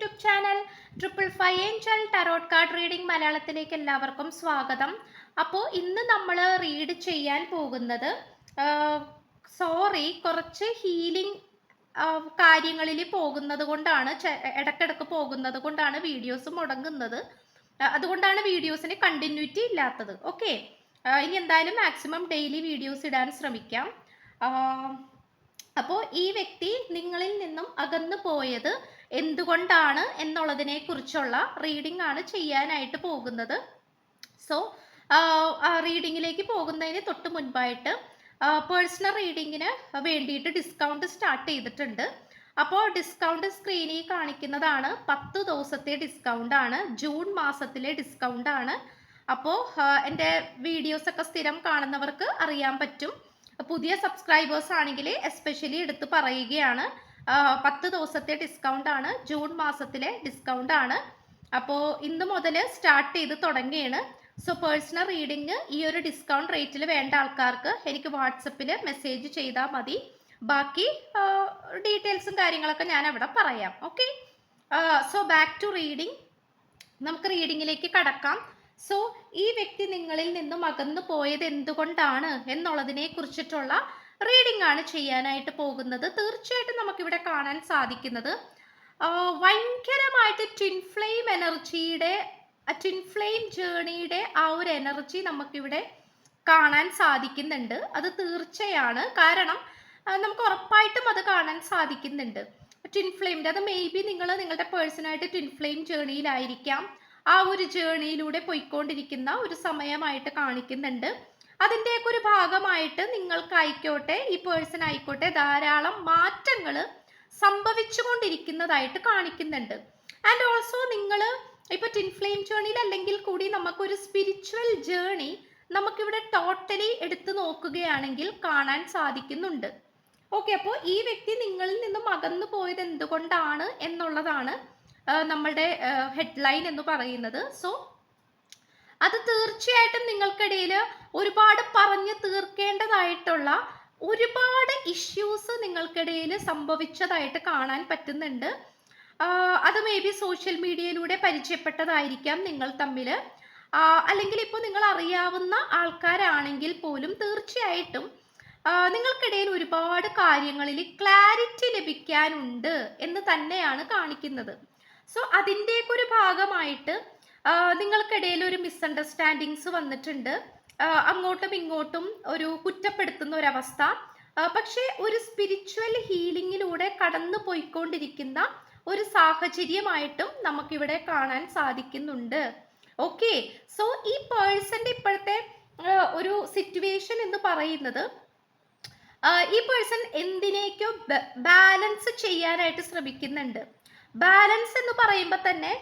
YouTube channel triple five angel tarot card reading മലയാളത്തിലേക്ക് എല്ലാവർക്കും സ്വാഗതം. അപ്പോൾ ഇന്ന് നമ്മൾ റീഡ് ചെയ്യാൻ പോകുന്നത് സോറി കുറച്ച് ഹീലിംഗ് കാര്യങ്ങളിൽ പോകുന്നത് കൊണ്ടാണ് ഇടക്കിടക്ക് പോകുന്നത് കൊണ്ടാണ് വീഡിയോസ് മുടങ്ങുന്നത്. അതുകൊണ്ടാണ് വീഡിയോസിന് കണ്ടിന്യൂറ്റി ഇല്ലാത്തത്. ഓക്കെ? ഇനി എന്തായാലും മാക്സിമം ഡെയിലി വീഡിയോസ് ഇടാൻ ശ്രമിക്കാം. അപ്പോൾ ഈ വ്യക്തി നിങ്ങളിൽ നിന്നും അകന്നു പോയത് എന്തുകൊണ്ടാണ് എന്നുള്ളതിനെ കുറിച്ചുള്ള റീഡിംഗ് ആണ് ചെയ്യാനായിട്ട് പോകുന്നത്. സോ റീഡിങ്ങിലേക്ക് പോകുന്നതിന് തൊട്ട് മുൻപായിട്ട് പേഴ്സണൽ റീഡിങ്ങിന് വേണ്ടിയിട്ട് ഡിസ്കൗണ്ട് സ്റ്റാർട്ട് ചെയ്തിട്ടുണ്ട്. അപ്പോൾ ഡിസ്കൗണ്ട് സ്ക്രീനിൽ കാണിക്കുന്നതാണ് പത്ത് ദിവസത്തെ ഡിസ്കൗണ്ട് ആണ്. ജൂൺ മാസത്തിലെ ഡിസ്കൗണ്ട് ആണ്. അപ്പോൾ എന്റെ വീഡിയോസൊക്കെ സ്ഥിരം കാണുന്നവർക്ക് അറിയാൻ പറ്റും. പുതിയ സബ്സ്ക്രൈബേഴ്സ് ആണെങ്കിൽ എസ്പെഷ്യലി എടുത്ത് പറയുകയാണ്. പത്ത് ദിവസത്തെ ഡിസ്കൗണ്ട് ആണ്. ജൂൺ മാസത്തിലെ ഡിസ്കൗണ്ട് ആണ്. അപ്പോൾ ഇന്ന് മുതൽ സ്റ്റാർട്ട് ചെയ്ത് തുടങ്ങിയാണ്. സോ പേഴ്സണൽ റീഡിങ് ഈ ഒരു ഡിസ്കൗണ്ട് റേറ്റിൽ വേണ്ട ആൾക്കാർക്ക് എനിക്ക് വാട്സപ്പിൽ മെസ്സേജ് ചെയ്താൽ മതി. ബാക്കി ഡീറ്റെയിൽസും കാര്യങ്ങളൊക്കെ ഞാൻ അവിടെ പറയാം. Okay so back to reading നമുക്ക് റീഡിങ്ങിലേക്ക് കടക്കാം. സോ ഈ വ്യക്തി നിങ്ങളിൽ നിന്നും അകന്നു പോയത് എന്തുകൊണ്ടാണ് എന്നുള്ളതിനെ കുറിച്ചിട്ടുള്ള റീഡിംഗ് ആണ് ചെയ്യാനായിട്ട് പോകുന്നത്. തീർച്ചയായിട്ടും നമുക്കിവിടെ കാണാൻ സാധിക്കുന്നത് ഭയങ്കരമായിട്ട് ട്വിൻ ഫ്ലെയിം എനർജിയുടെ ട്വിൻ ഫ്ലെയിം ജേണിയുടെ ആ ഒരു എനർജി നമുക്കിവിടെ കാണാൻ സാധിക്കുന്നുണ്ട്. അത് തീർച്ചയാണ്. കാരണം നമുക്ക് ഉറപ്പായിട്ടും അത് കാണാൻ സാധിക്കുന്നുണ്ട്. ട്വിൻ ഫ്ലെയിമിന്റെ അത് മേ ബി നിങ്ങൾ നിങ്ങളുടെ പേഴ്സണായിട്ട് ട്വിൻ ഫ്ലെയിം ജേണിയിലായിരിക്കാം ആ ഒരു ജേണിയിലൂടെ പോയിക്കൊണ്ടിരിക്കുന്ന ഒരു സമയമായിട്ട് കാണിക്കുന്നുണ്ട്. അതിന്റെയൊക്കെ ഒരു ഭാഗമായിട്ട് നിങ്ങൾക്കായിക്കോട്ടെ ഈ പേഴ്സൺ ആയിക്കോട്ടെ ധാരാളം മാറ്റങ്ങൾ സംഭവിച്ചുകൊണ്ടിരിക്കുന്നതായിട്ട് കാണിക്കുന്നുണ്ട്. ആൻഡ് ഓൾസോ നിങ്ങൾ ഇപ്പൊ ടിൻഫ്ലെയിം ജേണിയിൽ അല്ലെങ്കിൽ കൂടി നമുക്കൊരു സ്പിരിച്വൽ ജേണി നമുക്കിവിടെ ടോട്ടലി എടുത്തു നോക്കുകയാണെങ്കിൽ കാണാൻ സാധിക്കുന്നുണ്ട്. ഓക്കെ അപ്പോൾ ഈ വ്യക്തി നിങ്ങളിൽ നിന്നും അകന്നു പോയത് എന്തുകൊണ്ടാണ് എന്നുള്ളതാണ് നമ്മളുടെ ഹെഡ്ലൈൻ എന്ന് പറയുന്നത്. സോ അത് തീർച്ചയായിട്ടും നിങ്ങൾക്കിടയിൽ ഒരുപാട് പറഞ്ഞു തീർക്കേണ്ടതായിട്ടുള്ള ഒരുപാട് ഇഷ്യൂസ് നിങ്ങൾക്കിടയിൽ സംഭവിച്ചതായിട്ട് കാണാൻ പറ്റുന്നുണ്ട്. അത് മേ ബി സോഷ്യൽ മീഡിയയിലൂടെ പരിചയപ്പെട്ടതായിരിക്കാം നിങ്ങൾ തമ്മിൽ അല്ലെങ്കിൽ ഇപ്പോൾ നിങ്ങൾ അറിയാവുന്ന ആൾക്കാരാണെങ്കിൽ പോലും തീർച്ചയായിട്ടും നിങ്ങൾക്കിടയിൽ ഒരുപാട് കാര്യങ്ങളിൽ ക്ലാരിറ്റി ലഭിക്കാനുണ്ട് എന്ന് തന്നെയാണ് കാണിക്കുന്നത്. സോ അതിന്റെയൊക്കെ ഒരു ഭാഗമായിട്ട് നിങ്ങൾക്കിടയിൽ ഒരു മിസ്അണ്ടർസ്റ്റാൻഡിങ്സ് വന്നിട്ടുണ്ട്. അങ്ങോട്ടും ഇങ്ങോട്ടും ഒരു കുറ്റപ്പെടുത്തുന്ന ഒരവസ്ഥ. പക്ഷെ ഒരു സ്പിരിച്വൽ ഹീലിങ്ങിലൂടെ കടന്നു പോയിക്കൊണ്ടിരിക്കുന്ന ഒരു സാഹചര്യമായിട്ടും നമുക്കിവിടെ കാണാൻ സാധിക്കുന്നുണ്ട്. ഓക്കെ സോ ഈ പേഴ്സന്റെ ഇപ്പോഴത്തെ ഒരു സിറ്റുവേഷൻ എന്ന് പറയുന്നത് ഈ പേഴ്സൺ എന്തിനേക്കോ ബാലൻസ് ചെയ്യാനായിട്ട് ശ്രമിക്കുന്നുണ്ട്. ബാലൻസ് എന്ന് പറയുമ്പോൾ തന്നെ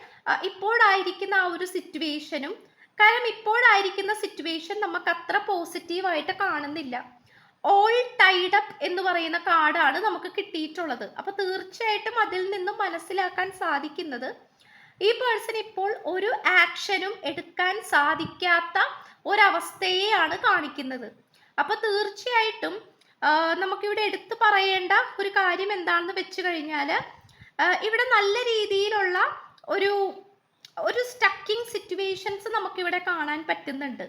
ഇപ്പോഴായിരിക്കുന്ന ആ ഒരു സിറ്റുവേഷനും കാരണം ഇപ്പോഴായിരിക്കുന്ന സിറ്റുവേഷൻ നമുക്ക് അത്ര പോസിറ്റീവായിട്ട് കാണുന്നില്ല. ഓൾ ടൈഡ് അപ്പ് എന്ന് പറയുന്ന കാർഡാണ് നമുക്ക് കിട്ടിയിട്ടുള്ളത്. അപ്പൊ തീർച്ചയായിട്ടും അതിൽ നിന്നും മനസ്സിലാക്കാൻ സാധിക്കുന്നത് ഈ പേഴ്സൺ ഇപ്പോൾ ഒരു ആക്ഷനും എടുക്കാൻ സാധിക്കാത്ത ഒരവസ്ഥയെയാണ് കാണിക്കുന്നത്. അപ്പൊ തീർച്ചയായിട്ടും നമുക്കിവിടെ എടുത്തു പറയേണ്ട ഒരു കാര്യം എന്താണെന്ന് വെച്ച് കഴിഞ്ഞാൽ ഇവിടെ നല്ല രീതിയിലുള്ള ഒരു ഒരു സ്റ്റക്കിംഗ് സിറ്റുവേഷൻസ് നമുക്കിവിടെ കാണാൻ പറ്റുന്നുണ്ട്.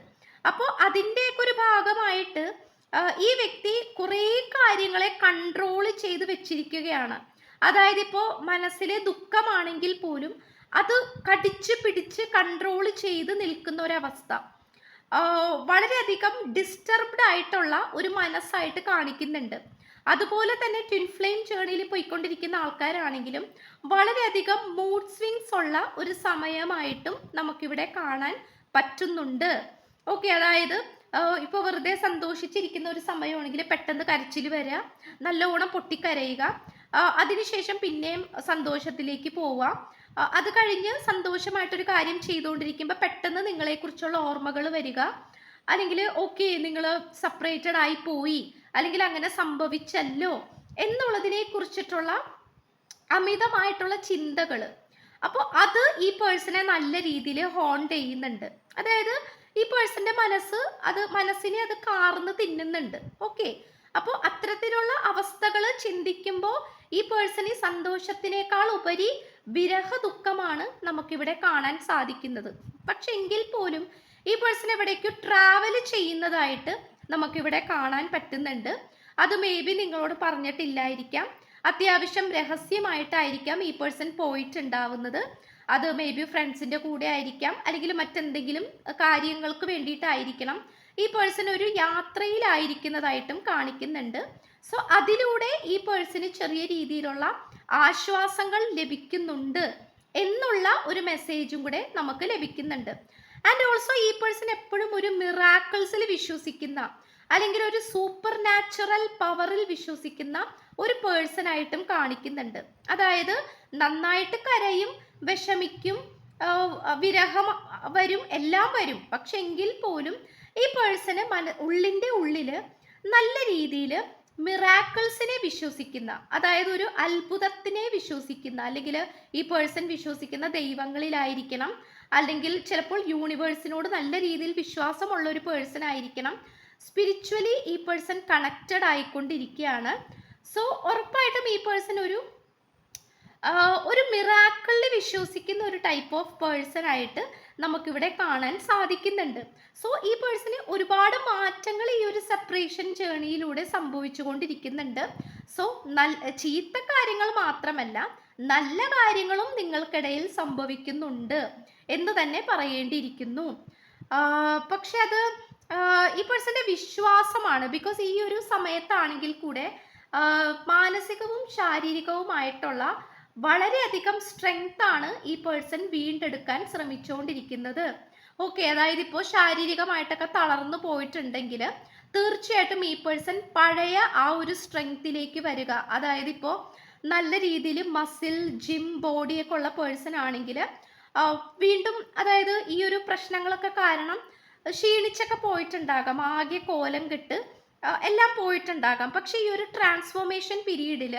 അപ്പോൾ അതിന്റെയൊക്കെ ഒരു ഭാഗമായിട്ട് ഈ വ്യക്തി കുറേ കാര്യങ്ങളെ കൺട്രോൾ ചെയ്ത് വെച്ചിരിക്കുകയാണ്. അതായത് ഇപ്പോൾ മനസ്സിലെ ദുഃഖമാണെങ്കിൽ പോലും അത് കടിച്ച് പിടിച്ച് കൺട്രോൾ ചെയ്ത് നിൽക്കുന്ന ഒരവസ്ഥ വളരെയധികം ഡിസ്റ്റർബ്ഡ് ആയിട്ടുള്ള ഒരു മനസ്സായിട്ട് കാണിക്കുന്നുണ്ട്. അതുപോലെ തന്നെ ട്വിൻ ഫ്ലെയിം ജേണിയിൽ പോയിക്കൊണ്ടിരിക്കുന്ന ആൾക്കാരാണെങ്കിലും വളരെയധികം മൂഡ് സ്വിങ്സ് ഉള്ള ഒരു സമയമായിട്ടും നമുക്കിവിടെ കാണാൻ പറ്റുന്നുണ്ട്. ഓക്കെ അതായത് ഇപ്പോൾ വെറുതെ സന്തോഷിച്ചിരിക്കുന്ന ഒരു സമയമാണെങ്കിൽ പെട്ടെന്ന് കരച്ചിൽ വരിക നല്ലോണം പൊട്ടിക്കരയുക അതിനുശേഷം പിന്നെയും സന്തോഷത്തിലേക്ക് പോവുക. അത് കഴിഞ്ഞ് സന്തോഷമായിട്ടൊരു കാര്യം ചെയ്തുകൊണ്ടിരിക്കുമ്പോൾ പെട്ടെന്ന് നിങ്ങളെക്കുറിച്ചുള്ള ഓർമ്മകൾ വരിക. അല്ലെങ്കിൽ ഓക്കെ നിങ്ങൾ സെപ്പറേറ്റഡ് ആയി പോയി അല്ലെങ്കിൽ അങ്ങനെ സംഭവിച്ചല്ലോ എന്നുള്ളതിനെ കുറിച്ചിട്ടുള്ള അമിതമായിട്ടുള്ള ചിന്തകൾ അപ്പോൾ അത് ഈ പേഴ്സണെ നല്ല രീതിയിൽ ഹോണ്ട് ചെയ്യുന്നുണ്ട്. അതായത് ഈ പേഴ്സന്റെ മനസ്സ് അത് മനസ്സിനെ അത് കാർന്ന് തിന്നുന്നുണ്ട്. ഓക്കെ. അപ്പോൾ അത്തരത്തിലുള്ള അവസ്ഥകൾ ചിന്തിക്കുമ്പോൾ ഈ പേഴ്സണി സന്തോഷത്തിനേക്കാൾ ഉപരി വിരഹ ദുഃഖമാണ് നമുക്കിവിടെ കാണാൻ സാധിക്കുന്നത്. പക്ഷെ എങ്കിൽ പോലും ഈ പേഴ്സൺ എവിടേക്കും ട്രാവൽ ചെയ്യുന്നതായിട്ട് നമുക്കിവിടെ കാണാൻ പറ്റുന്നുണ്ട്. അത് മേ ബി നിങ്ങളോട് പറഞ്ഞിട്ടില്ലായിരിക്കാം. അത്യാവശ്യം രഹസ്യമായിട്ടായിരിക്കാം ഈ പേഴ്സൺ പോയിട്ടുണ്ടാവുന്നത്. അത് മേ ബി ഫ്രണ്ട്സിന്റെ കൂടെ ആയിരിക്കാം. അല്ലെങ്കിൽ മറ്റെന്തെങ്കിലും കാര്യങ്ങൾക്ക് വേണ്ടിയിട്ടായിരിക്കണം. ഈ പേഴ്സൺ ഒരു യാത്രയിലായിരിക്കുന്നതായിട്ടും കാണിക്കുന്നുണ്ട്. സോ അതിലൂടെ ഈ പേഴ്സന് ചെറിയ രീതിയിലുള്ള ആശ്വാസങ്ങൾ ലഭിക്കുന്നുണ്ട്. എന്നുള്ള ഒരു മെസ്സേജും കൂടെ നമുക്ക് ലഭിക്കുന്നുണ്ട്. ആൻഡ് ഓൾസോ ഈ പേഴ്സൺ എപ്പോഴും ഒരു മിറാക്കിൾസിൽ വിശ്വസിക്കുന്ന അല്ലെങ്കിൽ ഒരു സൂപ്പർ നാച്ചുറൽ പവറിൽ വിശ്വസിക്കുന്ന ഒരു പേഴ്സൺ ആയിട്ടും കാണിക്കുന്നുണ്ട്. അതായത് നന്നായിട്ട് കരയും വിഷമിക്കും വിരഹം വരും എല്ലാം വരും. പക്ഷെ എങ്കിൽ പോലും ഈ പേഴ്സണ് മന ഉള്ളിന്റെ ഉള്ളിൽ നല്ല രീതിയിൽ മിറാക്കിൾസിനെ വിശ്വസിക്കുന്ന അതായത് ഒരു അത്ഭുതത്തിനെ വിശ്വസിക്കുന്ന അല്ലെങ്കിൽ ഈ പേഴ്സൺ വിശ്വസിക്കുന്ന ദൈവങ്ങളിലായിരിക്കണം അല്ലെങ്കിൽ ചിലപ്പോൾ യൂണിവേഴ്സിനോട് നല്ല രീതിയിൽ വിശ്വാസമുള്ള ഒരു പേഴ്സൺ ആയിരിക്കണം. സ്പിരിച്വലി ഈ പേഴ്സൺ കണക്റ്റഡ് ആയിക്കൊണ്ടിരിക്കുകയാണ്. സോ ഉറപ്പായിട്ടും ഈ പേഴ്സൺ ഒരു ഒരു മിറാക്കിളിൽ വിശ്വസിക്കുന്ന ഒരു ടൈപ്പ് ഓഫ് പേഴ്സൺ ആയിട്ട് നമുക്കിവിടെ കാണാൻ സാധിക്കുന്നുണ്ട്. സോ ഈ പേഴ്സണ് ഒരുപാട് മാറ്റങ്ങൾ ഈ ഒരു സെപ്പറേഷൻ ജേണിയിലൂടെ സംഭവിച്ചുകൊണ്ടിരിക്കുന്നുണ്ട്. സോ നല്ല ചീത്ത കാര്യങ്ങൾ മാത്രമല്ല നല്ല കാര്യങ്ങളും നിങ്ങൾക്കിടയിൽ സംഭവിക്കുന്നുണ്ട് എന്ന് തന്നെ പറയേണ്ടിയിരിക്കുന്നു. പക്ഷെ അത് ഈ പേഴ്സന്റെ വിശ്വാസമാണ്. ബിക്കോസ് ഈ ഒരു സമയത്താണെങ്കിൽ കൂടെ മാനസികവും ശാരീരികവുമായിട്ടുള്ള വളരെയധികം സ്ട്രെങ്ത് ആണ് ഈ പേഴ്സൺ വീണ്ടെടുക്കാൻ ശ്രമിച്ചുകൊണ്ടിരിക്കുന്നത് ഓക്കെ അതായത് ഇപ്പോൾ ശാരീരികമായിട്ടൊക്കെ തളർന്നു പോയിട്ടുണ്ടെങ്കിൽ തീർച്ചയായിട്ടും ഈ പേഴ്സൺ പഴയ ആ ഒരു സ്ട്രെങ്ത്തിലേക്ക് വരിക. അതായത് ഇപ്പോൾ നല്ല രീതിയിൽ മസിൽ ജിം ബോഡിയൊക്കെ ഉള്ള പേഴ്സൺ ആണെങ്കിൽ വീണ്ടും അതായത് ഈ ഒരു പ്രശ്നങ്ങളൊക്കെ കാരണം ക്ഷീണിച്ചൊക്കെ പോയിട്ടുണ്ടാകാം. ആകെ കോലം കെട്ട് എല്ലാം പോയിട്ടുണ്ടാകാം. പക്ഷേ ഈ ഒരു ട്രാൻസ്ഫോർമേഷൻ പീരീഡിൽ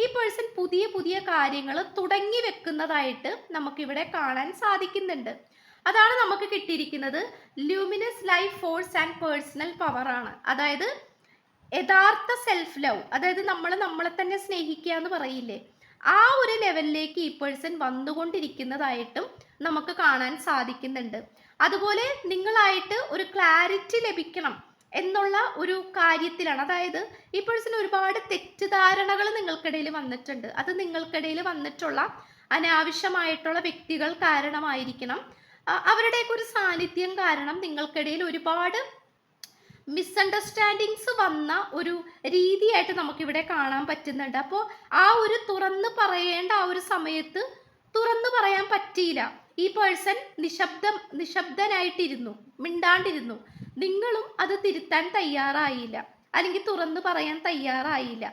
ഈ പേഴ്സൺ പുതിയ പുതിയ കാര്യങ്ങൾ തുടങ്ങി വെക്കുന്നതായിട്ട് നമുക്കിവിടെ കാണാൻ സാധിക്കുന്നുണ്ട്. അതാണ് നമുക്ക് കിട്ടിയിരിക്കുന്നത് luminous life force and personal power ആണ്. അതായത് യഥാർത്ഥ സെൽഫ് ലവ് അതായത് നമ്മൾ നമ്മളെ തന്നെ സ്നേഹിക്കുക എന്ന് പറയില്ലേ? ആ ഒരു ലെവലിലേക്ക് ഈ പേഴ്സൺ വന്നുകൊണ്ടിരിക്കുന്നതായിട്ടും നമുക്ക് കാണാൻ സാധിക്കുന്നുണ്ട്. അതുപോലെ നിങ്ങളായിട്ട് ഒരു ക്ലാരിറ്റി ലഭിക്കണം. എന്നുള്ള ഒരു കാര്യത്തിലാണ്. അതായത് ഈ പേഴ്സൺ ഒരുപാട് തെറ്റിദ്ധാരണകൾ നിങ്ങൾക്കിടയിൽ വന്നിട്ടുണ്ട്. അത് നിങ്ങൾക്കിടയിൽ വന്നിട്ടുള്ള അനാവശ്യമായിട്ടുള്ള വ്യക്തികൾ കാരണമായിരിക്കണം. അവരുടെയൊക്കെ ഒരു സാന്നിധ്യം കാരണം നിങ്ങൾക്കിടയിൽ ഒരുപാട് മിസ്അണ്ടർസ്റ്റാൻഡിങ്സ് വന്ന ഒരു രീതിയായിട്ട് നമുക്കിവിടെ കാണാൻ പറ്റുന്നുണ്ട്. അപ്പോൾ ആ ഒരു തുറന്ന് പറയേണ്ട ആ ഒരു സമയത്ത് തുറന്നു പറയാൻ പറ്റിയില്ല. ഈ പേഴ്സൺ നിശബ്ദം നിശബ്ദനായിട്ടിരുന്നു മിണ്ടാണ്ടിരുന്നു. നിങ്ങളും അത് തിരുത്താൻ തയ്യാറായില്ല. അല്ലെങ്കിൽ തുറന്നു പറയാൻ തയ്യാറായില്ല.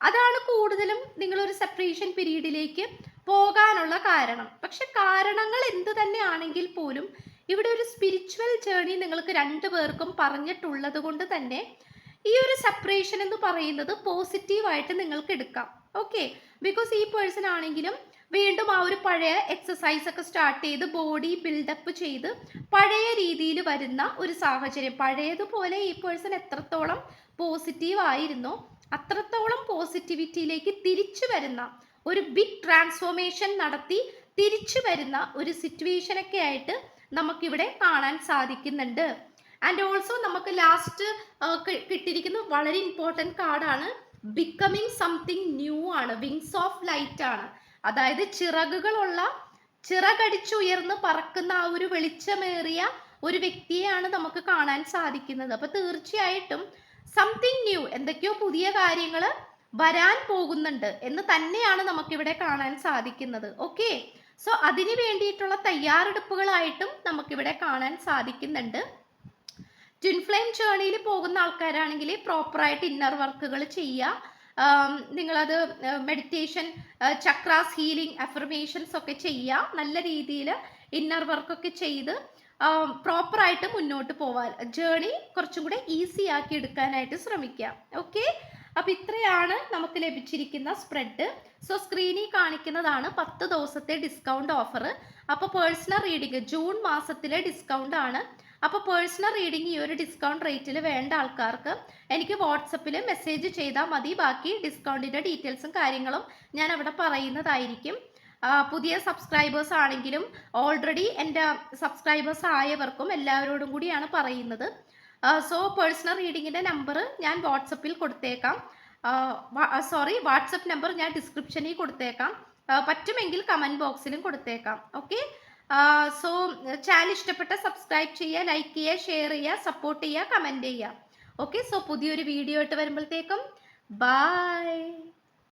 അതാണ് കൂടുതലും നിങ്ങളൊരു സെപ്പറേഷൻ പീരീഡിലേക്ക് പോകാനുള്ള കാരണം. പക്ഷെ കാരണങ്ങൾ എന്ത് തന്നെയാണെങ്കിൽ പോലും ഇവിടെ ഒരു സ്പിരിച്വൽ ജേണി നിങ്ങൾക്ക് രണ്ടു പേർക്കും പറഞ്ഞിട്ടുള്ളത് കൊണ്ട് തന്നെ ഈ ഒരു സെപ്പറേഷൻ എന്ന് പറയുന്നത് പോസിറ്റീവായിട്ട് നിങ്ങൾക്ക് എടുക്കാം. ഓക്കെ ബിക്കോസ് ഈ പേഴ്സൺ ആണെങ്കിലും വീണ്ടും ആ ഒരു പഴയ എക്സസൈസ് ഒക്കെ സ്റ്റാർട്ട് ചെയ്ത് ബോഡി ബിൽഡപ്പ് ചെയ്ത് പഴയ രീതിയിൽ വരുന്ന ഒരു സാഹചര്യം. പഴയതുപോലെ ഈ പേഴ്സൺ എത്രത്തോളം പോസിറ്റീവ് ആയിരുന്നോ അത്രത്തോളം പോസിറ്റിവിറ്റിയിലേക്ക് തിരിച്ചു വരുന്ന ഒരു ബിഗ് ട്രാൻസ്ഫോർമേഷൻ നടത്തി തിരിച്ചു വരുന്ന ഒരു സിറ്റുവേഷനൊക്കെ ആയിട്ട് നമുക്കിവിടെ കാണാൻ സാധിക്കുന്നുണ്ട്. ആൻഡ് ഓൾസോ നമുക്ക് ലാസ്റ്റ് കിട്ടിയിരിക്കുന്ന വളരെ ഇമ്പോർട്ടന്റ് കാർഡാണ് ബിക്കമിങ് സംതിങ് ന്യൂ ആണ് വിങ്സ് ഓഫ് ലൈറ്റ് ആണ്. അതായത് ചിറകുകളുള്ള ചിറകടിച്ചുയർന്ന് പറക്കുന്ന ആ ഒരു വെളിച്ചമേറിയ ഒരു വ്യക്തിയെയാണ് നമുക്ക് കാണാൻ സാധിക്കുന്നത്. അപ്പൊ തീർച്ചയായിട്ടും സംതിങ് ന്യൂ എന്തൊക്കെയോ പുതിയ കാര്യങ്ങൾ വരാൻ പോകുന്നുണ്ട് എന്ന് തന്നെയാണ് നമുക്കിവിടെ കാണാൻ സാധിക്കുന്നത്. ഓക്കെ സോ അതിന് വേണ്ടിയിട്ടുള്ള തയ്യാറെടുപ്പുകളായിട്ടും നമുക്കിവിടെ കാണാൻ സാധിക്കുന്നുണ്ട്. ട്വിൻ ഫ്ലെയിം പോകുന്ന ആൾക്കാരാണെങ്കിൽ പ്രോപ്പറായിട്ട് ഇന്നർ വർക്കുകൾ ചെയ്യുക. നിങ്ങളത് മെഡിറ്റേഷൻ ചക്രാസ് ഹീലിംഗ് അഫർമേഷൻസ് ഒക്കെ ചെയ്യുക നല്ല രീതിയിൽ ഇന്നർ വർക്കൊക്കെ ചെയ്ത് പ്രോപ്പറായിട്ട് മുന്നോട്ട് പോവാൻ ജേണി കുറച്ചും കൂടെ ഈസി ആക്കി എടുക്കാനായിട്ട് ശ്രമിക്കുക ഓക്കെ അപ്പോൾ ഇത്രയാണ് നമുക്ക് ലഭിച്ചിരിക്കുന്ന സ്പ്രെഡ് സോ സ്ക്രീനിൽ കാണിക്കുന്നതാണ് പത്ത് ദിവസത്തെ ഡിസ്കൗണ്ട് ഓഫർ അപ്പോൾ പേഴ്സണൽ റീഡിംഗ് ജൂൺ മാസത്തിലെ ഡിസ്കൗണ്ട് ആണ്. അപ്പോൾ പേഴ്സണൽ റീഡിംഗ് ഈ ഒരു ഡിസ്കൗണ്ട് റേറ്റിൽ വേണ്ട ആൾക്കാർക്ക് എനിക്ക് വാട്സപ്പിൽ മെസ്സേജ് ചെയ്താൽ മതി. ബാക്കി ഡിസ്കൗണ്ടിന്റെ ഡീറ്റെയിൽസും കാര്യങ്ങളും ഞാൻ അവിടെ പറയുന്നതായിരിക്കും പുതിയ സബ്സ്ക്രൈബേഴ്സ് ആണെങ്കിലും ഓൾറെഡി എന്റെ സബ്സ്ക്രൈബേഴ്സ് ആയവർക്കും എല്ലാവരോടും കൂടിയാണ് പറയുന്നത്. സോ പേഴ്സണൽ റീഡിങ്ങിന്റെ നമ്പർ ഞാൻ വാട്സപ്പിൽ കൊടുത്തേക്കാം. സോറി വാട്സപ്പ് നമ്പർ ഞാൻ ഡിസ്ക്രിപ്ഷനിൽ കൊടുത്തേക്കാം. പറ്റുമെങ്കിൽ കമന്റ് ബോക്സിലും കൊടുത്തേക്കാം. ഓക്കെ സോ ചാനൽ ഇഷ്ടപ്പെട്ട സബ്സ്ക്രൈബ് ചെയ്യുക ലൈക്ക് ചെയ്യുക ഷെയർ ചെയ്യുക സപ്പോർട്ട് ചെയ്യുക കമന്റ് ചെയ്യുക. ഓക്കെ സോ പുതിയൊരു വീഡിയോ ആയിട്ട് വരുമ്പോഴത്തേക്കും ബൈ